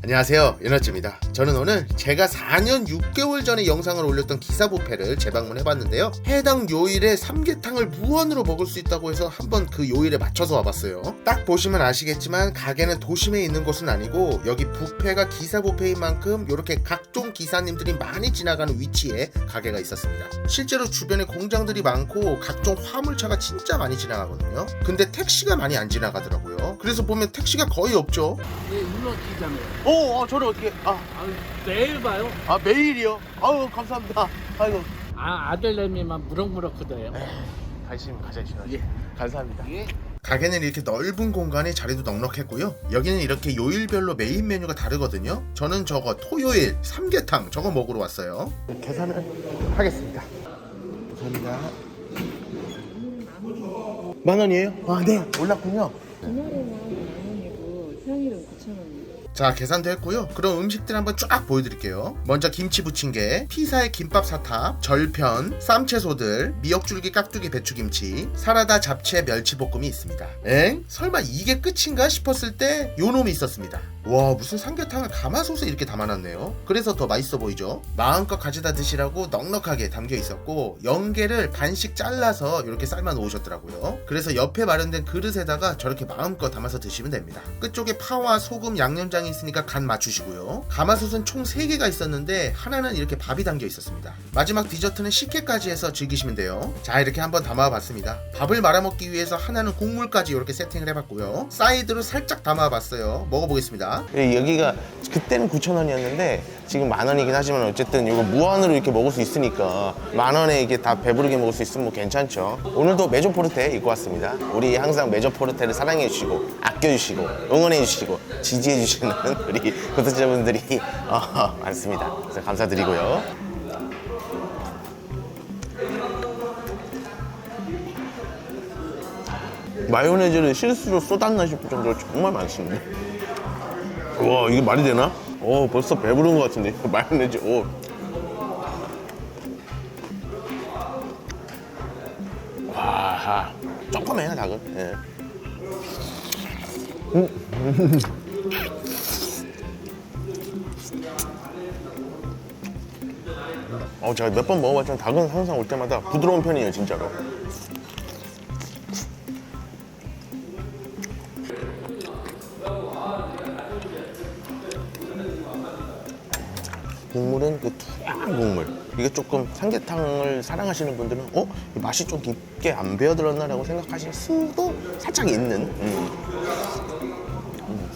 안녕하세요. 연아찌입니다. 저는 오늘 제가 4년 6개월 전에 영상을 올렸던 기사부페를 재방문해봤는데요. 해당 요일에 삼계탕을 무한으로 먹을 수 있다고 해서 한번 그 요일에 맞춰서 와봤어요. 딱 보시면 아시겠지만 가게는 도심에 있는 곳은 아니고 여기 부페가 기사부페인 만큼 이렇게 각종 기사님들이 많이 지나가는 위치에 가게가 있었습니다. 실제로 주변에 공장들이 많고 각종 화물차가 진짜 많이 지나가거든요. 근데 택시가 많이 안 지나가더라고요. 그래서 보면 택시가 거의 없죠. 예, 일로 뛰잖아요. 어, 어 저를 어떻게 아, 아, 매일 봐요. 아 매일이요? 아유 감사합니다. 아이고 아, 아들내미만 무럭무럭 크대요. 관심 가져주시면 예. 감사합니다. 예. 가게는 이렇게 넓은 공간에 자리도 넉넉했고요. 여기는 이렇게 요일별로 메인 메뉴가 다르거든요. 저는 저거 토요일 삼계탕 저거 먹으러 왔어요. 계산을 하겠습니다. 감사합니다. 만 원이에요? 아, 네. 올랐군요. 주말에는 만 원이고 평일은 9천 원이에요. 자 계산도 했고요. 그럼 음식들 한번 쫙 보여드릴게요. 먼저 김치 부침개 피사의 김밥 사탑 절편 쌈채소들 미역줄기 깍두기 배추김치 사라다 잡채 멸치볶음이 있습니다. 엥? 설마 이게 끝인가 싶었을 때 요놈이 있었습니다. 와 무슨 삼계탕을 가마솥에 이렇게 담아놨네요. 그래서 더 맛있어 보이죠? 마음껏 가져다 드시라고 넉넉하게 담겨 있었고 연계를 반씩 잘라서 이렇게 삶아 놓으셨더라고요. 그래서 옆에 마련된 그릇에다가 저렇게 마음껏 담아서 드시면 됩니다. 끝쪽에 파와 소금 양념장이 있으니까 간 맞추시고요. 가마솥은 총 3개가 있었는데 하나는 이렇게 밥이 담겨 있었습니다. 마지막 디저트는 식혜까지 해서 즐기시면 돼요. 자 이렇게 한번 담아봤습니다. 밥을 말아먹기 위해서 하나는 국물까지 이렇게 세팅을 해봤고요. 사이드로 살짝 담아봤어요. 먹어보겠습니다. 예, 여기가 그때는 9,000원이었는데 지금 만 원이긴 하지만 어쨌든 이거 무한으로 이렇게 먹을 수 있으니까 만 원에 이게 다 배부르게 먹을 수 있으면 뭐 괜찮죠. 오늘도 메조포르테 입고 왔습니다. 우리 항상 메조포르테를 사랑해 주시고 아껴 주시고 응원해 주시고 지지해 주시는 우리 구독자분들이 어, 많습니다. 그래서 감사드리고요. 마요네즈를 실수로 쏟았나 싶을 정도로 정말 많습니다. 와 이게 말이 되나? 어 벌써 배부른 것 같은데 마요네즈 오. 와 조금 해요 닭은 예. 음. 어 제가 몇 번 먹어봤지만 닭은 항상 올 때마다 부드러운 편이에요 진짜로 국물은 그 투명한 국물. 이게 조금 삼계탕을 사랑하시는 분들은 어? 이 맛이 좀 깊게 안 배어들었나 라고 생각하실 수도 살짝 있는. 음. 음.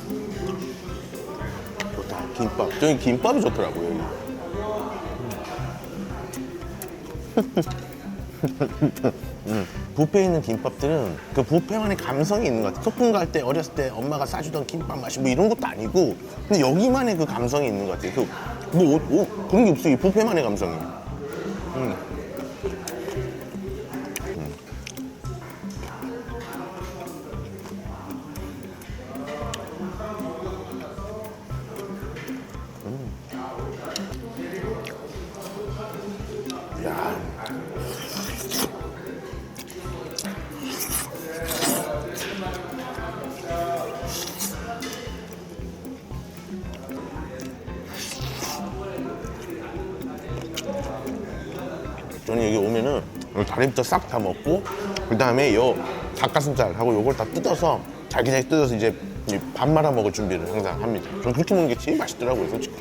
좋다. 김밥. 저기 김밥이 좋더라고요. 음. 뷔페에 있는 김밥들은 그 뷔페만의 감성이 있는 것 같아요. 소풍 갈 때 어렸을 때 엄마가 싸주던 김밥 맛이 뭐 이런 것도 아니고 근데 여기만의 그 감성이 있는 것 같아요. 그 뭐, 그런 게 없어요. 이 뷔페만의 감성이. 음. 다리부터 싹 다 먹고 그 다음에 요 닭가슴살하고 요걸 다 뜯어서 잘게잘게 뜯어서 이제 이밥 말아 먹을 준비를 항상 합니다. 저는 그렇게 먹는 게 제일 맛있더라고요, 솔직히.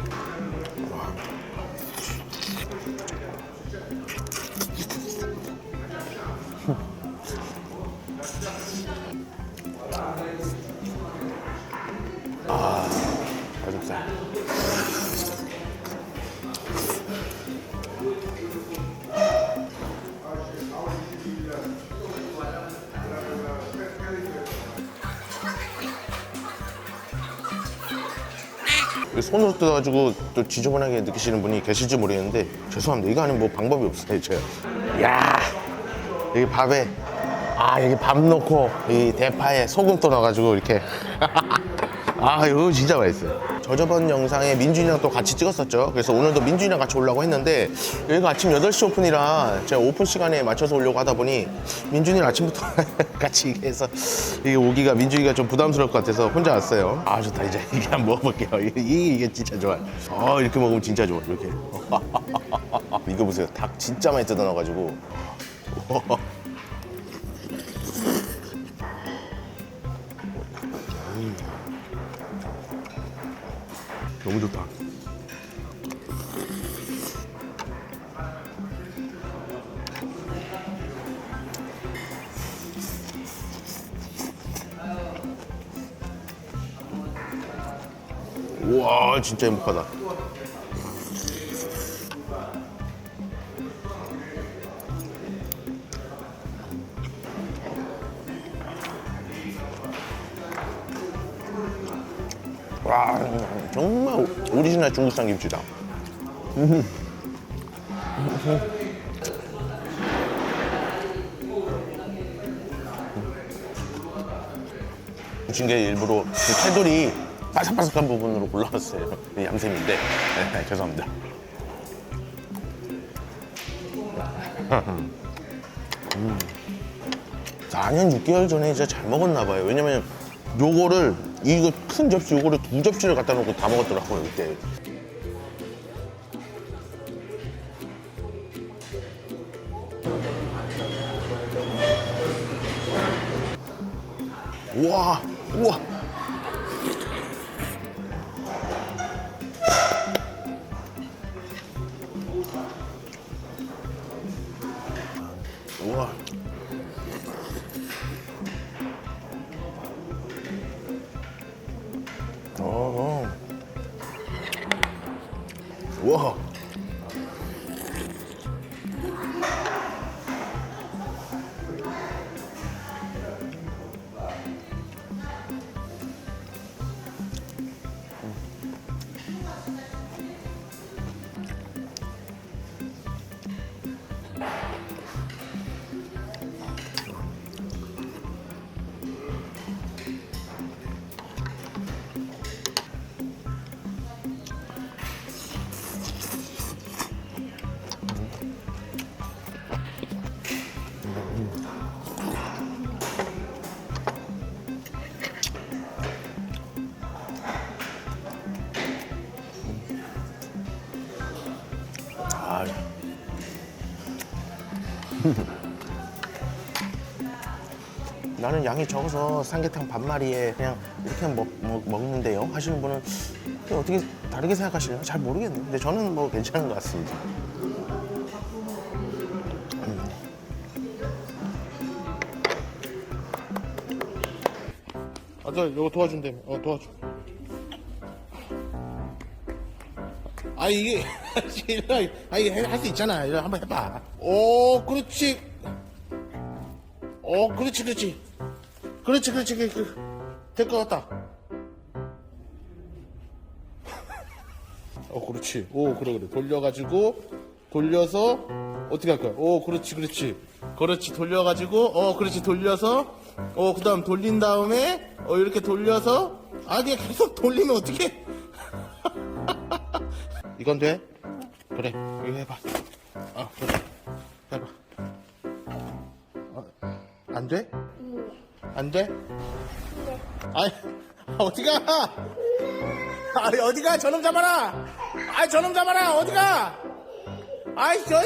아, 가슴살. 손으로 뜯어가지고 또 지저분하게 느끼시는 분이 계실지 모르겠는데 죄송합니다. 이거 아니면 뭐 방법이 없어요. 제가. 야 여기 밥에 아 여기 밥 넣고 이 대파에 소금 또 넣어가지고 이렇게 아 이거 진짜 맛있어요. 저 저번 영상에 민준이랑 또 같이 찍었었죠. 그래서 오늘도 민준이랑 같이 오려고 했는데 여기가 아침 8시 오픈이라 제가 오픈 시간에 맞춰서 오려고 하다 보니 민준이랑 아침부터 같이 해서 이게 오기가 민준이가 좀 부담스러울 것 같아서 혼자 왔어요. 아 좋다 이제 이게 한번 먹어볼게요. 이게, 이게 진짜 좋아요. 아 이렇게 먹으면 진짜 좋아 이렇게. 이거 보세요. 닭 진짜 많이 뜯어 넣어가지고. 너무 좋다. 우와 진짜 행복하다. 와 정말 오리지널 중국산 김치다. 부친 게 일부러 그 테두리 바삭바삭한 부분으로 골라왔어요. 이 양샘인데 네, 죄송합니다. 음. 4년 6개월 전에 진짜 잘 먹었나 봐요. 왜냐면 요거를 이거 큰 접시 요거를 두 접시를 갖다 놓고 다 먹었더라고요. 우와 우와 우와 와. 나는 양이 적어서 삼계탕 반마리에 그냥 이렇게 먹, 먹, 먹는데요. 하시는 분은 어떻게 다르게 생각하시려나? 잘 모르겠네요 근데 저는 뭐 괜찮은 것 같습니다. 아저 이거 도와준다며 어 도와줘 아 이게 아 이게 할 수 있잖아. 이거 한번 해봐. 오 그렇지. 어 그렇지 그렇지. 그렇지 그렇지 될것 같다. 어 그렇지. 오 그래 그래. 돌려가지고 돌려서 어떻게 할 거야? 오 그렇지 그렇지. 그렇지 돌려가지고 어 그렇지 돌려서 어 그다음 돌린 다음에 어 이렇게 돌려서 아 그냥 계속 돌리면 어떻게 이건 돼? 그래 이거 해봐. 어 그래. 해봐. 어, 안 돼? 안 돼? 아이 어디가? 아이 어디가? 저놈 잡아라! 아이 저놈 잡아라! 어디가? 아이 저